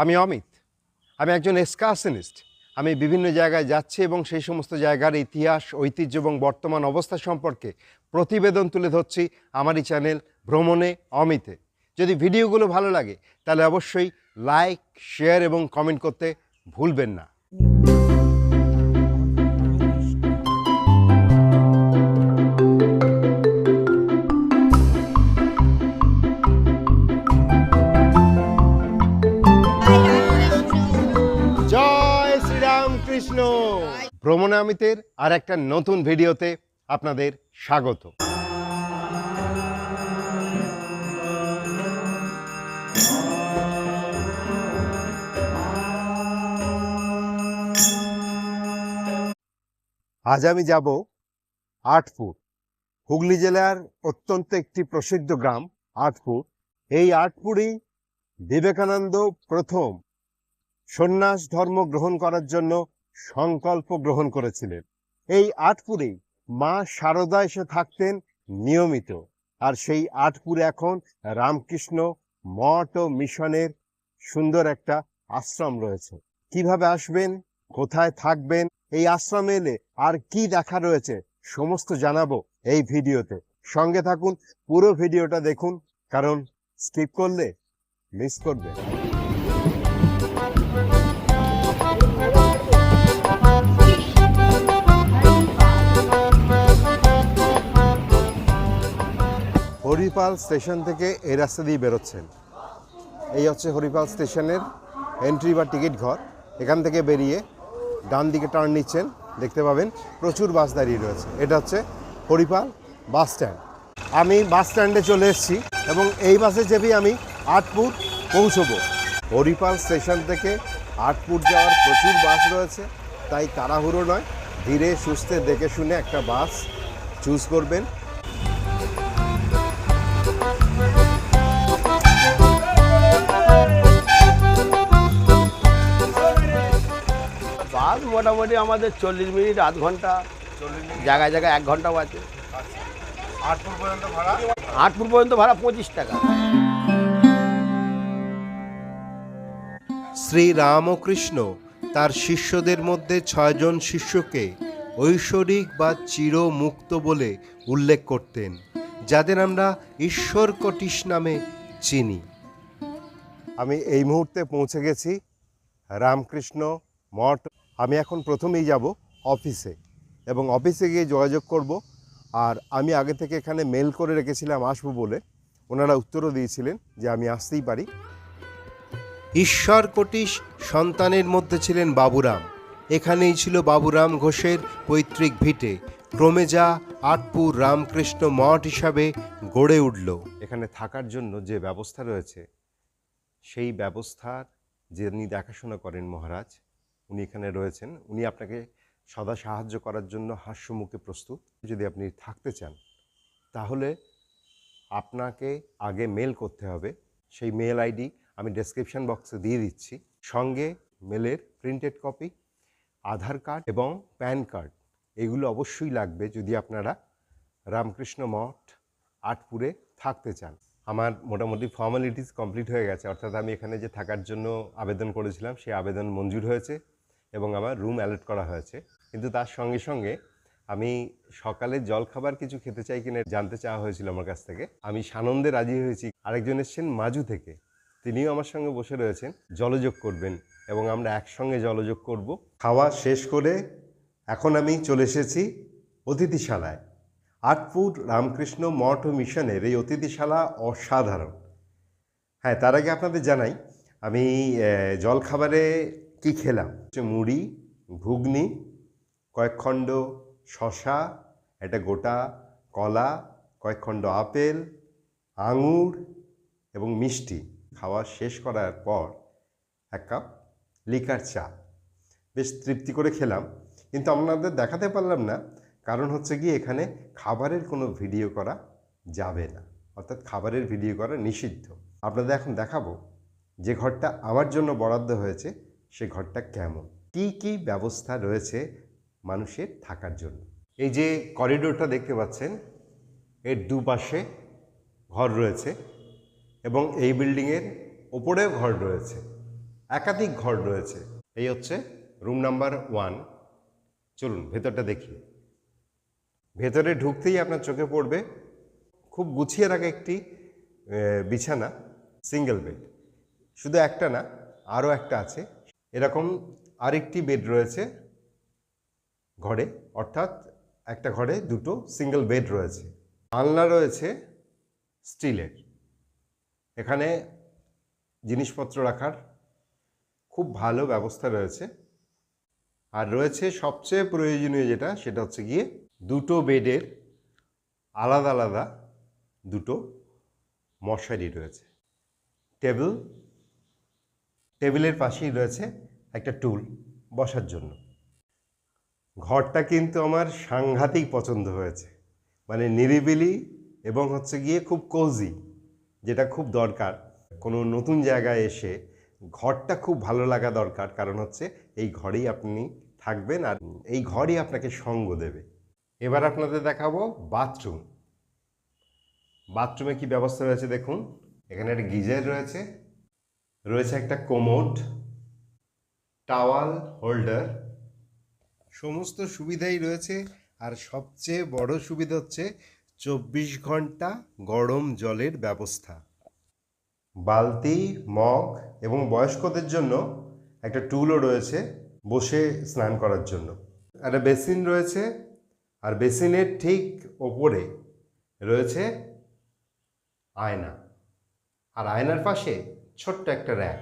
আমি অমিত। আমি একজন এসকাশনিস্ট আমি বিভিন্ন জায়গায় যাচ্ছি এবং সেই সমস্ত জায়গার ইতিহাস, ঐতিহ্য এবং বর্তমান অবস্থা সম্পর্কে প্রতিবেদন তুলে ধরছি আমারই চ্যানেল ভ্রমণে অমিতে। যদি ভিডিওগুলো ভালো লাগে, তাহলে অবশ্যই লাইক, শেয়ার এবং কমেন্ট করতে ভুলবেন না। ভ্রমণে অমিতের আর একটা নতুন ভিডিওতে আপনাদের স্বাগত। আজ আমি যাব আটপুর, হুগলি জেলার অত্যন্ত একটি প্রসিদ্ধ গ্রাম আটপুর। এই আটপুরই বিবেকানন্দ প্রথম সন্ন্যাস ধর্ম গ্রহণ করার জন্য সংকল্প গ্রহণ করেছিলেন। এই আটপুরেই মা শারদা এসে থাকতেন নিয়মিত। আর সেই আটপুরে এখন রামকৃষ্ণ মঠ ও মিশনের সুন্দর একটা আশ্রম রয়েছে। কীভাবে আসবেন? কোথায় থাকবেন? এই আশ্রমে এলে আর কি দেখা রয়েছে? সমস্ত জানাব এই ভিডিওতে। সঙ্গে থাকুন, পুরো ভিডিওটা দেখুন, কারণ স্কিপ করলে মিস করবে। হরিপাল স্টেশন থেকে এই রাস্তা দিয়ে বেরোচ্ছেন। এই হচ্ছে হরিপাল স্টেশনের এন্ট্রি বা টিকিট ঘর। এখান থেকে বেরিয়ে ডান দিকে টার্ন নিচ্ছেন। দেখতে পাবেন প্রচুর বাস দাঁড়িয়ে রয়েছে। এটা হচ্ছে হরিপাল বাস স্ট্যান্ড আমি বাস স্ট্যান্ডে চলে এসেছি এবং এই বাসে চেপেই আমি আটপুর পৌঁছবো। হরিপাল স্টেশন থেকে আটপুর যাওয়ার প্রচুর বাস রয়েছে। তাই তাড়াহুড়ো নয়। ধীরে সুস্থে দেখে শুনে একটা বাস চুজ করবেন। মোটামুটি আমাদের চল্লিশ মিনিট আধ ঘণ্টা। জায়গায় জায়গায় এক ঘন্টাও আছে। আটপুর পর্যন্ত ভাড়া আটপুর পর্যন্ত ভাড়া পঁচিশ টাকা। শ্রী রামকৃষ্ণ তার শিষ্যদের মধ্যে ছয়জন শিষ্যকে ঐশ্বরিক বা চিরমুক্ত বলে উল্লেখ করতেন যাদের আমরা ঈশ্বর কটিশ নামে চিনি। আমি এই মুহূর্তে পৌঁছে গেছি। রামকৃষ্ণ মঠ আমি এখন প্রথমেই যাব অফিসে এবং অফিসে গিয়ে যোগাযোগ করব। আর আমি আগে থেকে এখানে মেল করে রেখেছিলাম আসব বলে। ওনারা উত্তরও দিয়েছিলেন যে আমি আসতেই পারি। ঈশ্বর কোটিশ সন্তানের মধ্যে ছিলেন বাবুরাম। এখানেই ছিল বাবুরাম ঘোষের পৈতৃক ভিটে। ক্রমে যা আটপুর রামকৃষ্ণ মঠ হিসাবে গড়ে উঠল। এখানে থাকার জন্য যে ব্যবস্থা রয়েছে সেই ব্যবস্থার যিনি দেখাশোনা করেন মহারাজ উনি এখানে রয়েছেন। উনি আপনাকে সদা সাহায্য করার জন্য হাস্যমুখে প্রস্তুত। যদি আপনি থাকতে চান, তাহলে আপনাকে আগে মেল করতে হবে। সেই মেল আইডি আমি ডেসক্রিপশন বক্সে দিয়ে দিচ্ছি। সঙ্গে মেলের প্রিন্টেড কপি, আধার কার্ড এবং প্যান কার্ড। এগুলো অবশ্যই লাগবে যদি আপনারা রামকৃষ্ণ মঠ, আটপুরে থাকতে চান। আমার মোটামুটি ফর্মালিটিস কমপ্লিট হয়ে গেছে। অর্থাৎ আমি এখানে যে থাকার জন্য আবেদন করেছিলাম, সেই আবেদন মঞ্জুর হয়েছে। এবং আমার রুম অ্যালার্ট করা হয়েছে। কিন্তু তার সঙ্গে সঙ্গে আমি সকালে জলখাবার কিছু খেতে চাই কিনা জানতে চাওয়া হয়েছিল আমার কাছ থেকে। আমি সানন্দে রাজি হয়েছি। আরেকজন এসছেন মাজু থেকে। তিনিও আমার সঙ্গে বসে রয়েছেন। জলযোগ করবেন এবং আমরা একসঙ্গে জলযোগ করব। খাওয়া শেষ করে এখন আমি চলে এসেছি অতিথিশালায়। আটপুর রামকৃষ্ণ মঠ ও মিশনের এই অতিথিশালা অসাধারণ। হ্যাঁ তার আগে আপনাদের জানাই, আমি জলখাবারে কি খেলাম? মুড়ি, ঘুগনি, কয়েক খণ্ড শশা একটা গোটা কলা, কয়েক খণ্ড আপেল, আঙুর এবং মিষ্টি। খাওয়া শেষ করার পর এক কাপ লিকার চা। বেশ তৃপ্তি করে খেলাম, কিন্তু আপনাদের দেখাতে পারলাম না। কারণ হচ্ছে কি এখানে খাবারের কোনো ভিডিও করা যাবে না। অর্থাৎ খাবারের ভিডিও করা নিষিদ্ধ। আপনাদের এখন দেখাবো যে ঘরটা আমার জন্য বরাদ্দ হয়েছে। সে ঘরটা কেমন? কি কি ব্যবস্থা রয়েছে মানুষের থাকার জন্য? এই যে করিডোরটা দেখতে পাচ্ছেন, এর দুপাশে ঘর রয়েছে এবং এই বিল্ডিংয়ের ওপরেও ঘর রয়েছে, একাধিক ঘর রয়েছে। এই হচ্ছে রুম নাম্বার ওয়ান চলুন, ভেতরটা দেখি। ভেতরে ঢুকতেই আপনার চোখে পড়বে খুব গুছিয়ে রাখা একটি বিছানা সিঙ্গেল বেড শুধু একটা না, আরও একটা আছে। এরকম আরেকটি বেড রয়েছে ঘরে, অর্থাৎ একটা ঘরে দুটো সিঙ্গেল বেড রয়েছে। আলনা রয়েছে স্টিলের। এখানে জিনিসপত্র রাখার খুব ভালো ব্যবস্থা রয়েছে। আর রয়েছে সবচেয়ে প্রয়োজনীয় যেটা, সেটা হচ্ছে গিয়ে দুটো বেডের আলাদা আলাদা দুটো মশারি রয়েছে। টেবিল টেবিলের পাশেই রয়েছে একটা টুল বসার জন্য। ঘরটা কিন্তু আমার সাংঘাতিক পছন্দ হয়েছে। মানে নিরিবিলি এবং হচ্ছে গিয়ে খুব কোজি যেটা খুব দরকার। কোনো নতুন জায়গায় এসে ঘরটা খুব ভালো লাগা দরকার, কারণ হচ্ছে এই ঘরেই আপনি থাকবেন আর এই ঘরই আপনাকে সঙ্গ দেবে। এবার আপনাদের দেখাবো বাথরুম বাথরুমে কি ব্যবস্থা রয়েছে দেখুন। এখানে একটা গিজার রয়েছে। রয়েছে একটা কোমোড, টাওয়াল, হোল্ডার। সমস্ত সুবিধাই রয়েছে, আর সবচেয়ে বড় সুবিধা হচ্ছে চব্বিশ ঘণ্টা গরম জলের ব্যবস্থা। বালতি, মগ এবং বয়স্কদের জন্য একটা টুলও রয়েছে বসে স্নান করার জন্য। একটা বেসিন রয়েছে, আর বেসিনের ঠিক ওপরে রয়েছে আয়না। আর আয়নার পাশে ছোট্ট একটা র্যাক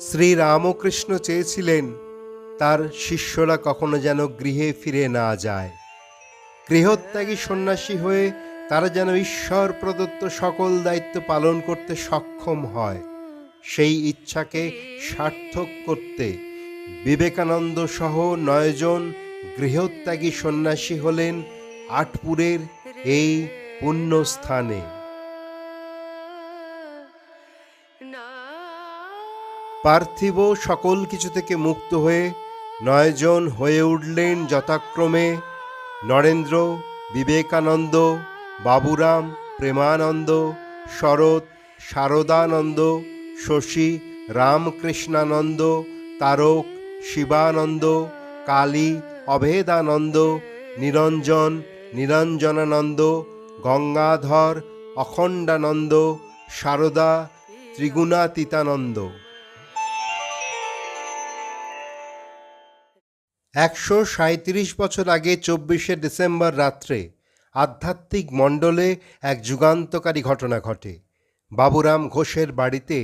শ্রী রামকৃষ্ণ চেয়েছিলেন তার শিষ্যরা কখনো যেন গৃহে ফিরে না যায়। গৃহত্যাগী সন্ন্যাসী হয়ে তারা যেন ঈশ্বর প্রদত্ত সকল দায়িত্ব পালন করতে সক্ষম হয় সেই ইচ্ছাকে সার্থক করতে। বিবেকানন্দ সহ নয়জন গৃহত্যাগী সন্ন্যাসী হলেন আটপুরের এই পুণ্যস্থানে। পার্থিব সকল কিছু থেকে মুক্ত হয়ে নয়জন হয়ে উঠলেন যথাক্রমে নরেন্দ্র, বিবেকানন্দ, বাবুরাম, প্রেমানন্দ, শরৎ, শারদানন্দ, শশী, রামকৃষ্ণানন্দ, তারক শিবানন্দ, কালী, অভেদানন্দ, নিরঞ্জন, নিরঞ্জনানন্দ, গঙ্গাধর, অখণ্ডানন্দ শারদা ত্রিগুণাতীতানন্দ। একশো সাঁত্রিশ বছর আগে চব্বিশে ডিসেম্বর রাত্রে আধ্যাত্মিক মণ্ডলে এক যুগান্তকারী ঘটনা ঘটে। বাবুরাম ঘোষের বাড়িতে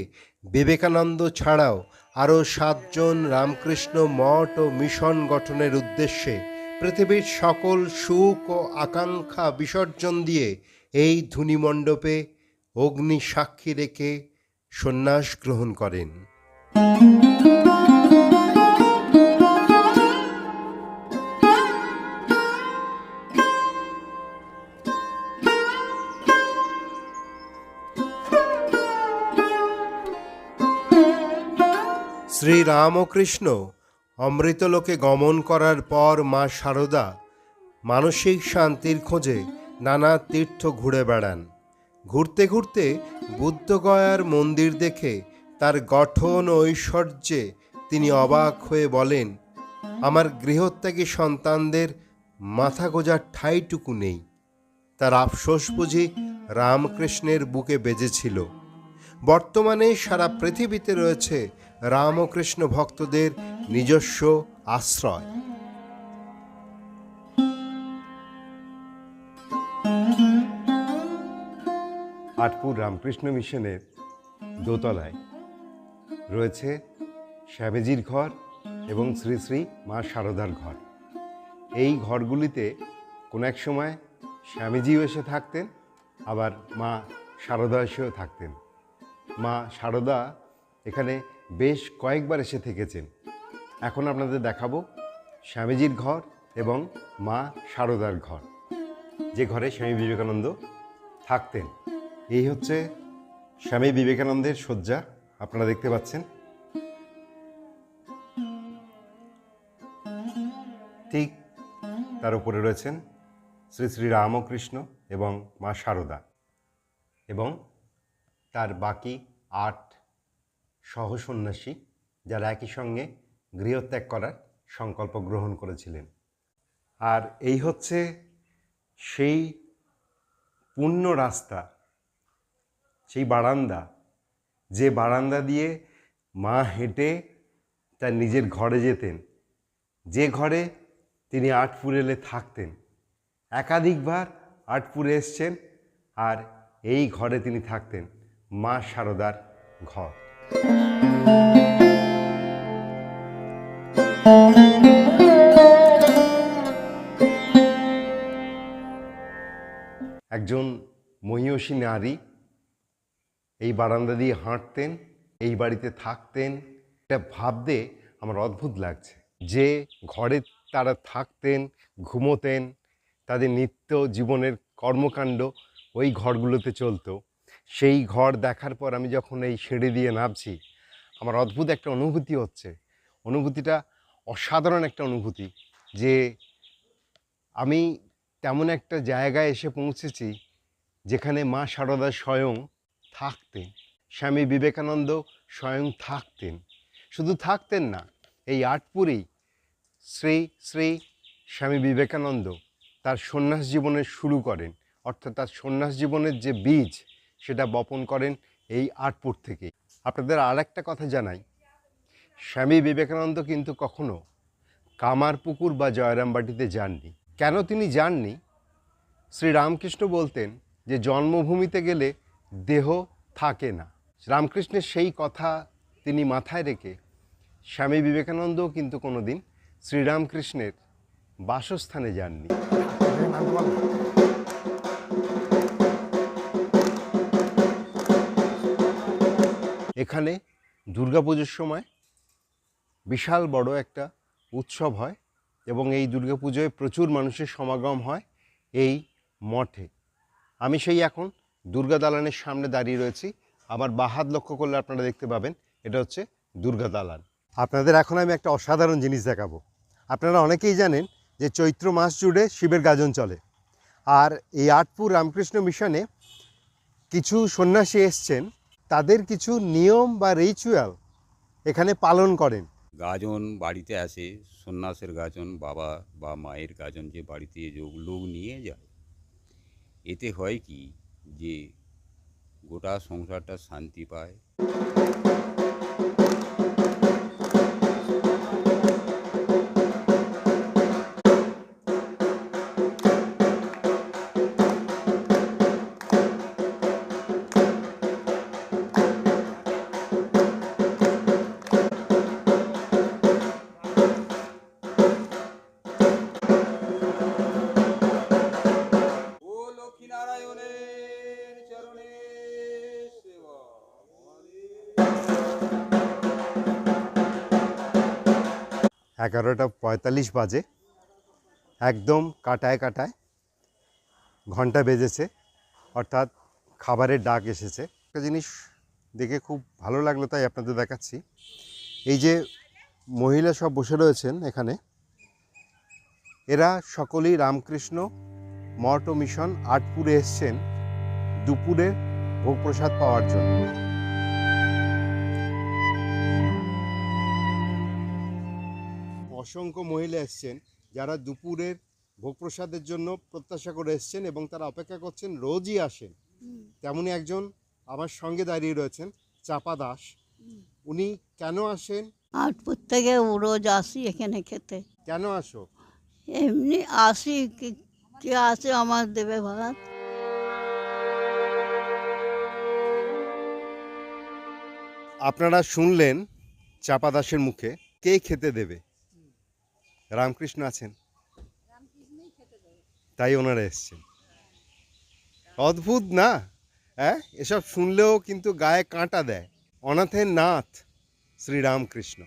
বিবেকানন্দ ছাড়াও আরও সাতজন রামকৃষ্ণ মঠ ও মিশন গঠনের উদ্দেশ্যে পৃথিবীর সকল সুখ ও আকাঙ্ক্ষা বিসর্জন দিয়ে এই ধুনিমণ্ডপে অগ্নি সাক্ষী রেখে সন্ন্যাস গ্রহণ করেন। শ্রী রামকৃষ্ণ অমৃতলোকে গমন করার পর মা শারদা মানসিক শান্তির খোঁজে নানা তীর্থ ঘুরে বেড়ান। ঘুরতে ঘুরতে বুদ্ধগয়ার মন্দির দেখে তার গঠন ঐশ্বর্যে তিনি অবাক হয়ে বলেন, আমার গৃহত্যাগী সন্তানদের মাথা গোজার ঠাইটুকু নেই। তার আফসোস বুঝি রামকৃষ্ণের বুকে বেজেছিল। বর্তমানে সারা পৃথিবীতে রয়েছে রামকৃষ্ণ ভক্তদের নিজস্ব আশ্রয়। আটপুর রামকৃষ্ণ মিশনের দোতলায় রয়েছে স্বামীজির ঘর এবং শ্রী শ্রী মা শারদার ঘর। এই ঘরগুলিতে কোনো এক সময় স্বামীজিও এসে থাকতেন, আবার মা শারদা এসেও থাকতেন। মা শারদা এখানে বেশ কয়েকবার এসে থেকেছেন। এখন আপনাদের দেখাবো স্বামীজির ঘর এবং মা সারদার ঘর। যে ঘরে স্বামী বিবেকানন্দ থাকতেন। এই হচ্ছে স্বামী বিবেকানন্দের শয্যা, আপনারা দেখতে পাচ্ছেন। ঠিক তার উপরে রয়েছেন শ্রী শ্রী রামকৃষ্ণ এবং মা সারদা। এবং তার বাকি আট সহসন্ন্যাসী যারা একই সঙ্গে গৃহত্যাগ করার সংকল্প গ্রহণ করেছিলেন। আর এই হচ্ছে সেই পূর্ণ রাস্তা, সেই বারান্দা, যে বারান্দা দিয়ে মা হেঁটে তার নিজের ঘরে যেতেন। যে ঘরে তিনি আটপুর এলে থাকতেন। একাধিকবার আটপুরে এসছেন আর এই ঘরে তিনি থাকতেন মা শারদার ঘর। একজন মহিষী নারী এই বারান্দা দিয়ে হাঁটতেন, এই বাড়িতে থাকতেন। এটা ভাবতে আমার অদ্ভুত লাগছে যে ঘরে তারা থাকতেন, ঘুমোতেন, তাদের নিত্য জীবনের কর্মকাণ্ড ওই ঘরগুলোতে চলতো। সেই ঘর দেখার পর আমি যখন এই সিঁড়ি দিয়ে নামছি, আমার অদ্ভুত একটা অনুভূতি হচ্ছে। অনুভূতিটা অসাধারণ একটা অনুভূতি যে আমি তেমন একটা জায়গায় এসে পৌঁছেছি যেখানে মা সারদা স্বয়ং থাকতেন, স্বামী বিবেকানন্দ স্বয়ং থাকতেন। শুধু থাকতেন না, এই আটপুরেই শ্রী শ্রী স্বামী বিবেকানন্দ তার সন্ন্যাস জীবনের শুরু করেন। অর্থাৎ তার সন্ন্যাস জীবনের যে বীজ সেটা বপন করেন এই আটপুর থেকে আপনাদের আর একটা কথা জানাই। স্বামী বিবেকানন্দ কিন্তু কখনো কামারপুকুর বা জয়রামবাটিতে যাননি। কেন তিনি যাননি? শ্রীরামকৃষ্ণ বলতেন যে জন্মভূমিতে গেলে দেহ থাকে না। রামকৃষ্ণের সেই কথা তিনি মাথায় রেখে স্বামী বিবেকানন্দও কিন্তু কোনো দিন শ্রীরামকৃষ্ণের বাসস্থানে যাননি। এখানে দুর্গাপুজোর সময় বিশাল বড় একটা উৎসব হয় এবং এই দুর্গাপুজোয় প্রচুর মানুষের সমাগম হয় এই মঠে। আমি সেই এখন দুর্গা দালানের সামনে দাঁড়িয়ে রয়েছি। আমার বাহাত লক্ষ্য করলে আপনারা দেখতে পাবেন, এটা হচ্ছে দুর্গা দালান। আপনাদের এখন আমি একটা অসাধারণ জিনিস দেখাবো। আপনারা অনেকেই জানেন যে চৈত্র মাস জুড়ে শিবের গাজন চলে। আর এই আটপুর রামকৃষ্ণ মিশনে কিছু সন্ন্যাসী এসছেন তাদের কিছু নিয়ম বা রিচুয়াল এখানে পালন করেন। গাজন বাড়িতে আসে, সন্ন্যাসের গাজন, বাবা বা মায়ের গাজন যে বাড়িতে যোগ লোক নিয়ে যায়। এতে হয় কি যে গোটা সংসারটা শান্তি পায়। এগারোটা পঁয়তাল্লিশ বাজে। একদম কাটায় কাটায় ঘণ্টা বেজেছে, অর্থাৎ খাবারের ডাক এসেছে। একটা জিনিস দেখে খুব ভালো লাগল, তাই আপনাদের দেখাচ্ছি। এই যে মহিলা সব বসে রয়েছেন এখানে, এরা সকলেই রামকৃষ্ণ মঠ ও মিশন আটপুরে এসছেন দুপুরের ভোগ প্রসাদ পাওয়ার জন্য। অসংখ্য মহিলা এসছেন যারা দুপুরের ভোগ প্রসাদের জন্য প্রত্যাশা করে এসছেন এবং তারা অপেক্ষা করছেন রোজই আসেন। তেমনই একজন আমার সঙ্গে দাঁড়িয়ে রয়েছেন চাপা দাস। উনি কেন আসেন? আটপুর থেকে রোজ আসি এখানে খেতে। কেন আসো? এমনি আসি কি কে আসে আমার দেবে ভাত। আপনারা শুনলেন চাপা দাসের মুখে কে খেতে দেবে? রামকৃষ্ণ আছেন। তাই ওনারা এসছেন। অদ্ভুত না? হ্যাঁ? এসব শুনলেও কিন্তু গায়ে কাঁটা দেয়। অনাথের নাথ শ্রীরামকৃষ্ণ।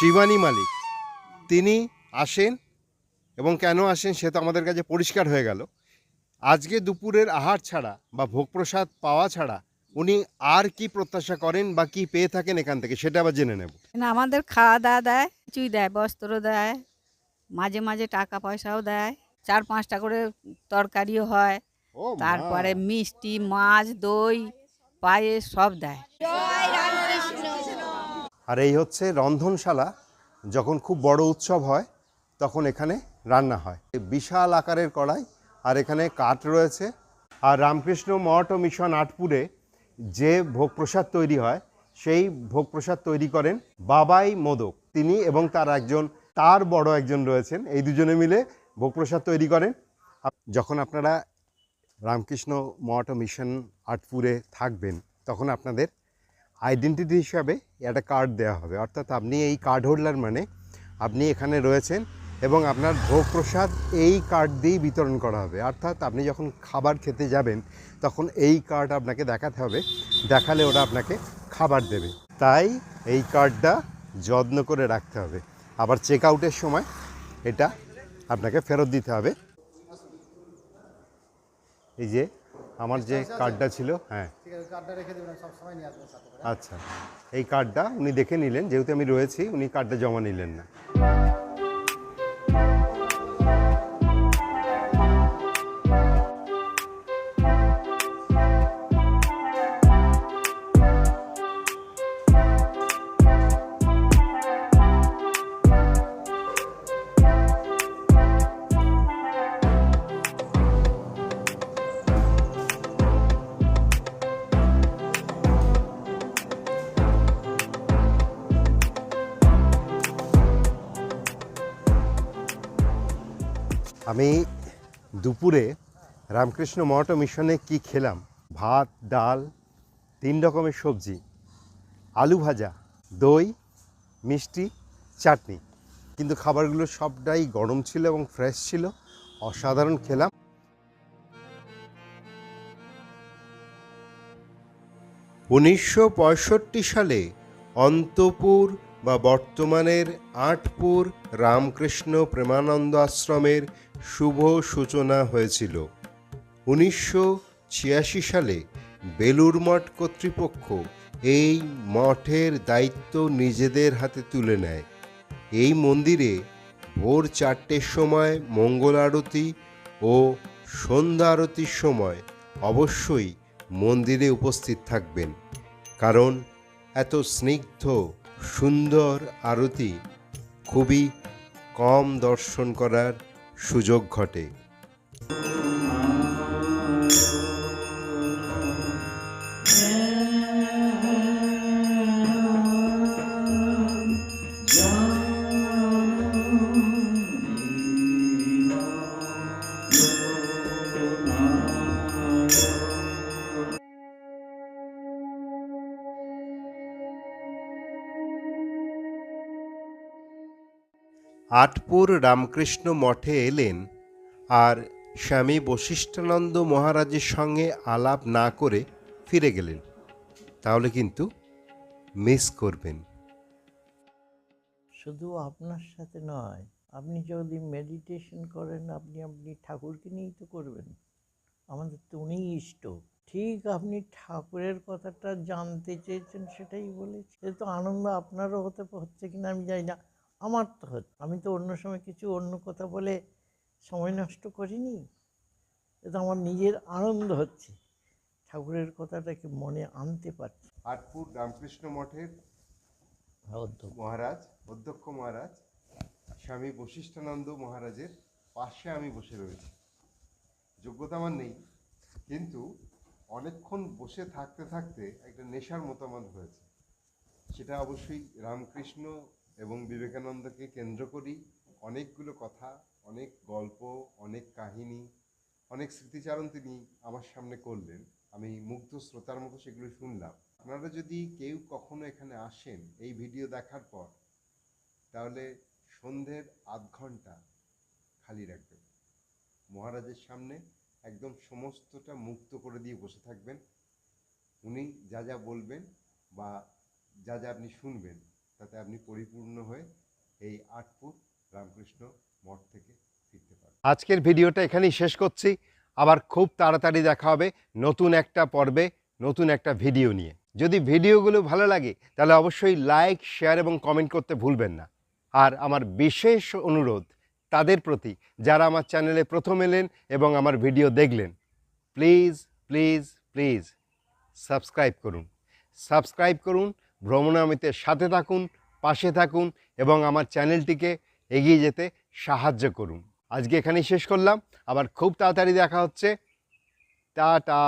শিবানী মালিক তিনি আসেন এবং কেন আসেন সে তো আমাদের কাছে পরিষ্কার হয়ে গেল। আজকে দুপুরের আহার ছাড়া বা ভোগ প্রসাদ পাওয়া ছাড়া উনি আর কি প্রত্যাশা করেন বা কি পেয়ে থাকেন এখান থেকে সেটা আবার জেনে নেব। না আমাদের খাওয়া দাওয়া দেয় কিছুই দেয় বস্ত্র দেয় মাঝে মাঝে টাকা পয়সাও দেয় চার পাঁচটা করে তরকারিও হয় তারপরে মিষ্টি মাছ দই পায়েস সব দেয়। আর এই হচ্ছে রন্ধনশালা যখন খুব বড় উৎসব হয় তখন এখানে রান্না হয়। বিশাল আকারের কড়াই আর এখানে কাঠ রয়েছে। আর রামকৃষ্ণ মঠ ও মিশন আটপুরে যে ভোগ প্রসাদ তৈরি হয়, সেই ভোগ প্রসাদ তৈরি করেন বাবাই মোদক। তিনি এবং তার একজন, তার বড় একজন রয়েছেন। এই দুজনে মিলে ভোগ প্রসাদ তৈরি করেন। যখন আপনারা রামকৃষ্ণ মঠ মিশন আটপুরে থাকবেন, তখন আপনাদের আইডেন্টিটি হিসাবে একটা কার্ড দেওয়া হবে। অর্থাৎ আপনি এই কার্ড হোল্ডার মানে আপনি এখানে রয়েছেন এবং আপনার ভোগ প্রসাদ এই কার্ড দিয়েই বিতরণ করা হবে। অর্থাৎ আপনি যখন খাবার খেতে যাবেন তখন এই কার্ড আপনাকে দেখাতে হবে। দেখালে ওরা আপনাকে খাবার দেবে। তাই এই কার্ডটা যত্ন করে রাখতে হবে। আবার চেক আউটের সময় এটা আপনাকে ফেরত দিতে হবে। এই যে আমার যে কার্ডটা ছিল হ্যাঁ। আচ্ছা। এই কার্ডটা উনি দেখে নিলেন যেহেতু আমি রয়েছি উনি কার্ডটা জমা নিলেন না। আমি দুপুরে রামকৃষ্ণ মঠ মিশনে কি খেলাম? ভাত, ডাল, তিন রকমের সবজি, আলু ভাজা, দই, মিষ্টি, চাটনি। কিন্তু খাবারগুলো সবটাই গরম ছিল এবং ফ্রেশ ছিল। অসাধারণ খেলাম। উনিশশো পঁয়ষট্টি সালে অন্তপুর বা বর্তমানের আটপুর রামকৃষ্ণ প্রেমানন্দ আশ্রমের শুভ সূচনা হয়েছিল। উনিশশো ছিয়াশি সালে বেলুর মঠ কর্তৃপক্ষ এই মঠের দায়িত্ব নিজেদের হাতে তুলে নেয়। এই মন্দিরে ভোর চারটের সময় মঙ্গল আরতি ও সন্ধ্যা আরতির সময় অবশ্যই মন্দিরে উপস্থিত থাকবেন। কারণ এত স্নিগ্ধ সুন্দর আরতি খুবই কম দর্শন করার সুযোগ ঘটে। আটপুর রামকৃষ্ণ মঠে এলেন আর স্বামী বশিষ্ঠানন্দ মহারাজের সঙ্গে আলাপ না করে ফিরে গেলেন। তাহলে কিন্তু মিস করবেন। শুধু আপনার সাথে নয়, আপনি যদি মেডিটেশন করেন, আপনি আপনি ঠাকুরকে নিয়েই তো করবেন। আমাদের তো উনিই ইষ্ট। ঠিক আপনি ঠাকুরের কথাটা জানতে চেয়েছেন সেটাই বলেছি তো আনন্দ আপনারও হতে হচ্ছে কিনা আমি জানি না। আমার তো হচ্ছে আমি তো অন্য সময় কিছু অন্য কথা বলে সময় নষ্ট করিনি। এ তো আমার নিজের আনন্দ হচ্ছে। ঠাকুরের কথাটাকে মনে আনতে পারছি? আটপুর রামকৃষ্ণ মঠের মহারাজ অধ্যক্ষ মহারাজ স্বামী বশিষ্ঠানন্দ মহারাজের পাশে আমি বসে রয়েছি। যোগ্যতা আমার নেই কিন্তু অনেকক্ষণ বসে থাকতে থাকতে একটা নেশার মতামত হয়েছে। সেটা অবশ্যই রামকৃষ্ণ এবং বিবেকানন্দকে কেন্দ্র করেই অনেকগুলো কথা, অনেক গল্প, অনেক কাহিনী, অনেক স্মৃতিচারণ তিনি আমার সামনে করলেন। আমি মুগ্ধ শ্রোতার মতো সেগুলো শুনলাম। আপনারা যদি কেউ কখনো এখানে আসেন এই ভিডিও দেখার পর, তাহলে সন্ধ্যের আধ ঘণ্টা খালি রাখবেন। মহারাজের সামনে একদম সমস্তটা মুক্ত করে দিয়ে বসে থাকবেন। উনি যা যা বলবেন বা যা যা আপনি শুনবেন তাতে আপনি পরিপূর্ণ হয়ে এই আটপুর রামকৃষ্ণ মঠ থেকে ফিরতে পারবেন। আজকের ভিডিওটা এখানেই শেষ করছি। আবার খুব তাড়াতাড়ি দেখা হবে নতুন একটা পর্বে, নতুন একটা ভিডিও নিয়ে। যদি ভিডিওগুলো ভালো লাগে, তাহলে অবশ্যই লাইক, শেয়ার এবং কমেন্ট করতে ভুলবেন না। আর আমার বিশেষ অনুরোধ, তাদের প্রতি, যারা আমার চ্যানেলে প্রথম এলেন এবং আমার ভিডিও দেখলেন, প্লিজ প্লিজ প্লিজ, সাবস্ক্রাইব করুন। সাবস্ক্রাইব করুন ভ্রমণামিতের সাথে থাকুন, পাশে থাকুন এবং আমার চ্যানেলটিকে এগিয়ে যেতে সাহায্য করুন। আজকে এখানেই শেষ করলাম। আবার খুব তাড়াতাড়ি দেখা হচ্ছে। টাটা!